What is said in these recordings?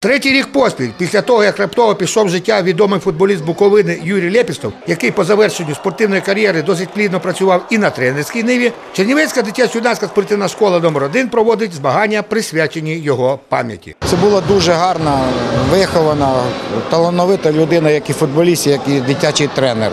Третій рік поспіль, після того, як раптово пішов з життя відомий футболіст Буковини Юрій Лепістов, який по завершенню спортивної кар'єри досить плідно працював і на тренерській ниві, Чернівецька дитячо-юнацька спортивна школа номер 1 проводить змагання, присвячені його пам'яті. Це була дуже гарна, вихована, талановита людина, як і футболіст, як і дитячий тренер.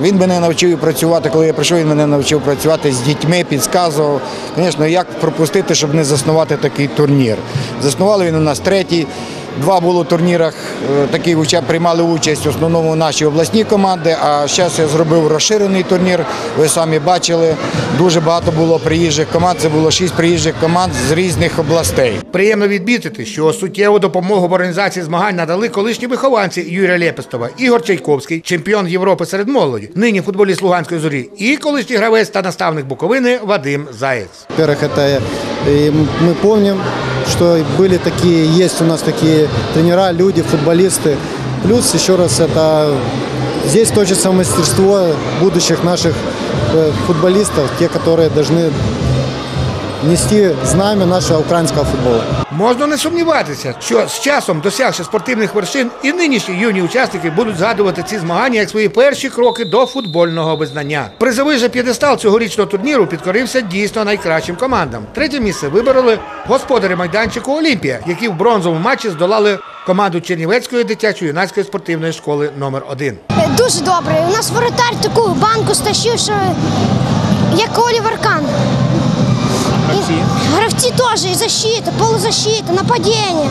Він мене навчив працювати, коли я прийшов, він мене навчив працювати з дітьми, підказував, звісно, як пропустити, щоб не заснувати такий турнір. Заснували він у нас третій. Два було в турнірах, е, такі уча- приймали участь в основному наші обласні команди, а зараз я зробив розширений турнір. Ви самі бачили, дуже багато було приїжджих команд. Це було шість приїжджих команд з різних областей. Приємно відмітити, що суттєву допомогу в організації змагань надали колишні вихованці Юрія Лепестова, Ігор Чайковський, чемпіон Європи серед молоді, нині футболіст Луганської зорі, і колишній гравець та наставник Буковини Вадим Заєць. Во-первых, это и мы помним, Что были такие, есть у нас такие тренера, люди, футболисты. Плюс, еще раз, это здесь точится мастерство будущих наших э, футболистов, те, которые должны нести знамя нашего украинского футбола. Можна не сумніватися, що з часом, досягши спортивних вершин, і нинішні юні учасники будуть згадувати ці змагання як свої перші кроки до футбольного визнання. Призовий же п'єдестал цьогорічного турніру підкорився дійсно найкращим командам. Третє місце вибороли господарі майданчику Олімпія, які в бронзовому матчі здолали команду Чернівецької дитячо-юнацької спортивної школи номер 1 Дуже добре. У нас воротар таку банку стащив, що як Олівер Кан. Теж, і защита, полузащита, нападіння.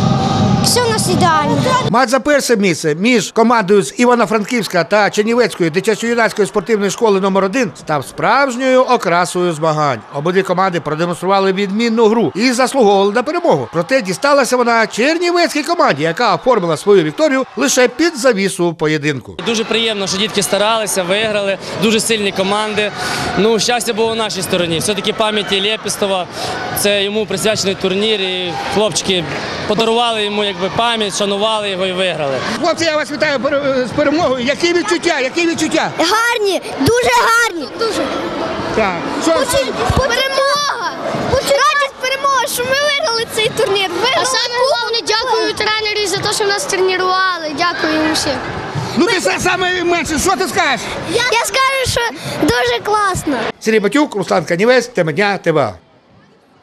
Все у нас ідеально. Матч за перше місце між командою з Івано-Франківська та Чернівецької дитячо-юнацької спортивної школи номер 1 став справжньою окрасою змагань. Обидві команди продемонстрували відмінну гру і заслуговували на перемогу. Проте дісталася вона чернівецькій команді, яка оформила свою вікторію лише під завісу поєдинку. Дуже приємно, що дітки старалися, виграли. Дуже сильні команди. Ну, щастя було на нашій стороні. Все-таки пам'яті Лєпістова. Це йому присвячений турнір. І хлопчики подарували йому якби пам'ять, шанували його і виграли. Хлопці, я вас вітаю пере- з перемогою. Які відчуття? Які відчуття? Гарні, дуже гарні. Дуже. Так. Що? Перемога! Радість перемога, що ми виграли цей турнір. А саме головне дякую тренері за те, що нас тренували. Дякую їм всім. Ну ти са- саме менше, що ти скажеш? Я скажу, що дуже класно. Сергій Батюк, Руслан Канівець, тема дня, ТВА.